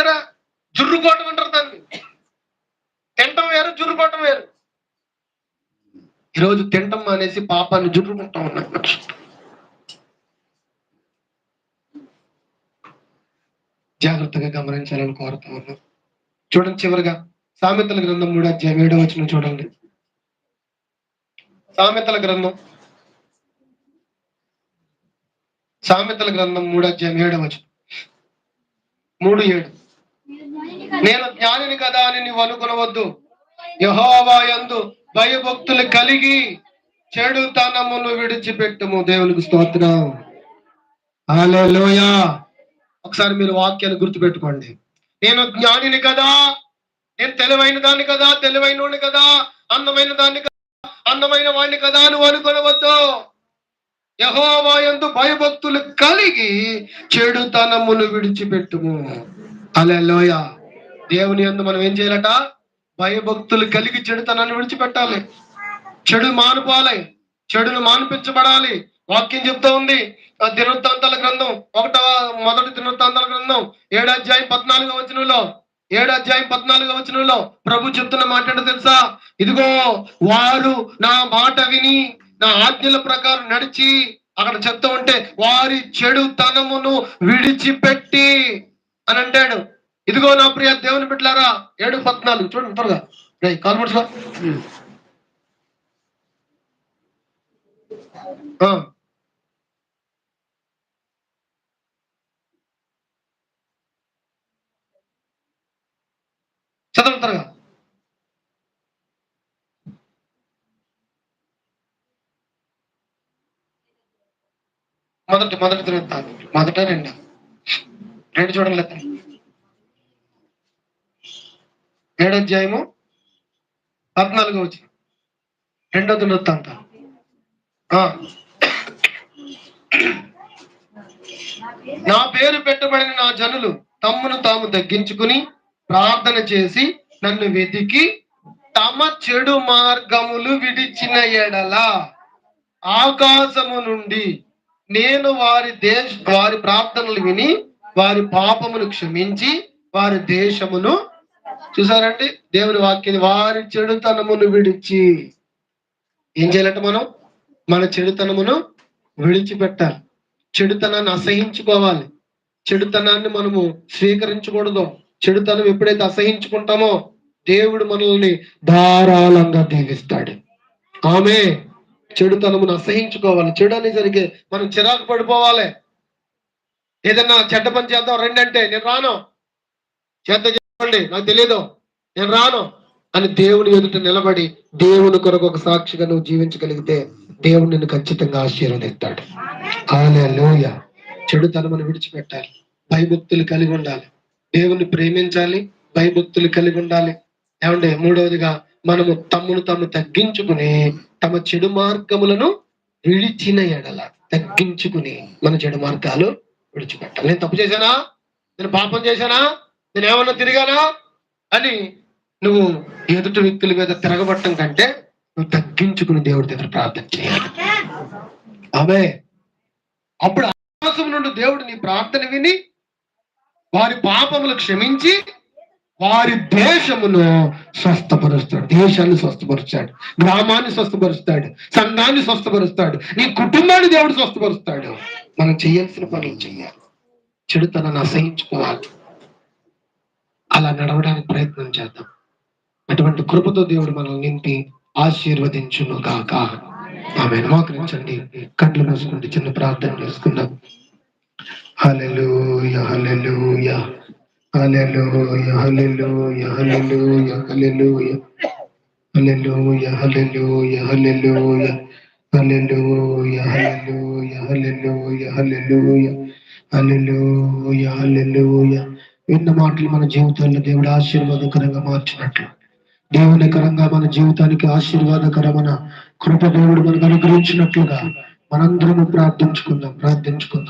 చూసారా జుర్రుకోవటం అంటారు దాన్ని. తింటం వేరు జుర్రుకోవటం వేరు. ఈరోజు తింటం అనేసి పాపాన్ని జుర్రుకుంటా ఉన్నాం జాగ్రత్తగా గమనించాలని కోరుతా ఉన్నాం. చూడండి చివరిగా సామెతల గ్రంథం మూడు అధ్యాయం ఏడో వచ్చిన చూడండి. సామెతల గ్రంథం. సామెతల గ్రంథం మూడు అధ్యాయం ఏడో వచ్చిన మూడు ఏడు. నేను జ్ఞానిని కదా అని నీవు అనుకునవద్దు. యహోవాయందు భయభక్తులు కలిగి చెడుతనమును విడిచిపెట్టుము. దేవునికి స్తోత్రం. హల్లెలూయా. ఒకసారి మీరు వాక్యాన్ని గుర్తుపెట్టుకోండి. నేను జ్ఞానిని కదా నేను తెలివైన దాన్ని కదా తెలివైన కదా అందమైన దాన్ని కదా అందమైన వాడిని కదా నువ్వు అనుకోనవద్దు. యహోవాయందు భయభక్తులు కలిగి చెడుతనమును విడిచిపెట్టుము. అలెలోయ దేవుని అందు మనం ఏం చేయాలట? భయభక్తులు కలిగి చెడుతనాన్ని విడిచిపెట్టాలి. చెడు మానుకోవాలి. చెడును మానిపించబడాలి. వాక్యం చెప్తా ఉంది. దినవృత్తాంతాల గ్రంథం ఒకటవ మొదటి దినవృత్తాంతాల గ్రంథం ఏడు అధ్యాయం పద్నాలుగో వచనంలో ఏడు అధ్యాయం పద్నాలుగో వచనంలో ప్రభు చెప్తున్న మాట తెలుసా? ఇదిగో వారు నా మాట విని నా ఆజ్ఞల ప్రకారం నడిచి అక్కడ చెప్తూ ఉంటే వారి చెడు తనమును విడిచిపెట్టి అని అంటాడు. ఇదిగో నా ప్రియ దేవుని బిడ్డలారా ఏడు పద్నాలుగు. చూడండి త్వరగా. రేయ్, పట్టుకో. చదవండి త్వరగా. మొదటి మొదటి తిరుగుతాను మొదట రెండు? రెండు చూడండి లెక్క ఏడు అధ్యాయము పద్నాలుగు వచ్చి రెండో దినవృత్తాంత ఆ. నా పేరు పెట్టబడిన నా జనులు తమ్మును తాము తగ్గించుకుని ప్రార్థన చేసి నన్ను వెతికి తమ చెడు మార్గములు విడిచిన ఎడల ఆకాశము నుండి నేను వారి దేశ వారి ప్రార్థనలు విని వారి పాపమును క్షమించి వారి దేశమును చూసారండి? దేవుని వాక్యాన్ని వారి చెడుతనమును విడిచి ఏం చేయాలంటే మనం మన చెడుతనమును విడిచిపెట్టాలి. చెడుతనాన్ని అసహించుకోవాలి. చెడుతనాన్ని మనము స్వీకరించకూడదు. చెడుతనం ఎప్పుడైతే అసహించుకుంటామో దేవుడు మనల్ని ధారాళంగా దీవిస్తాడు. ఆమె చెడుతనమును అసహించుకోవాలి. చెడు అని జరిగే మనం చిరాకు పడిపోవాలి. ఏదన్నా చెడ్డ పని చేద్దాం రండి అంటే నేను రాను. చెడ్డ చెప్పండి నాకు తెలియదు నేను రాను. అని దేవుని ఎదుట నిలబడి దేవుని కొరకు ఒక సాక్షిగా నువ్వు జీవించగలిగితే దేవుడు నిన్ను ఖచ్చితంగా ఆశీర్వదిస్తాడు. లోయ చెడుతనమని విడిచిపెట్టాలి. భయభక్తులు కలిగి ఉండాలి. దేవుని ప్రేమించాలి భయభక్తులు కలిగి ఉండాలి. ఏమంటే మూడవదిగా మనము తమ్మును తాము తగ్గించుకుని తమ చెడు మార్గములను విడిచిన ఎడల తగ్గించుకుని మన చెడు మార్గాలు విడిచిపెట్టాలి నేను తప్పు చేశానా? నేను పాపం చేశానా? నేను ఏమన్నా తిరిగానా? అని నువ్వు ఎదుటి వ్యక్తుల మీద తిరగబట్టం కంటే నువ్వు తగ్గించుకుని దేవుడి దగ్గర ప్రార్థన చేయాలి. ఆమె అప్పుడు ఆకాశం నుండి దేవుడు నీ ప్రార్థన విని వారి పాపములు క్షమించి వారి దేశమును స్వస్థపరుస్తాడు. దేశాన్ని స్వస్థపరుస్తాడు. గ్రామాన్ని స్వస్థపరుస్తాడు. సంఘాన్ని స్వస్థపరుస్తాడు. నీ కుటుంబాన్ని దేవుడు స్వస్థపరుస్తాడు. మనం చేయాల్సిన పనులు చేయాలి. చెడుతనాన్ని అసహించుకోవాలి. అలా నడవడానికి ప్రయత్నం చేద్దాం. అటువంటి కృపతో దేవుడు మనల్ని నింపి ఆశీర్వదించును కాక ఆమె మోకరించండి. కండ్లు మూసుకుంటే చిన్న ప్రార్థన చేసుకుందాం. హల్లెలూయ హల్లెలూయ హల్లెలూయ హల్లెలూయ హల్లెలూయ హల్లెలూయ హల్లెలూయ హల్లెలూయ హల్లెలూయ. హల్లెలూయ హల్లెలూయ హల్లెలూయ హల్లెలూయ హల్లెలూయ హల్లెలూయ విన్న మాటలు మన జీవితాల్లో దేవుడు ఆశీర్వాదకరంగా మార్చినట్లు. దేవునికరంగా మన జీవితానికి ఆశీర్వాదకరమైన కృప దేవుడు మనకు అనుగ్రహించినట్లుగా మనందరము ప్రార్థించుకుందాం ప్రార్థించుకుందాం.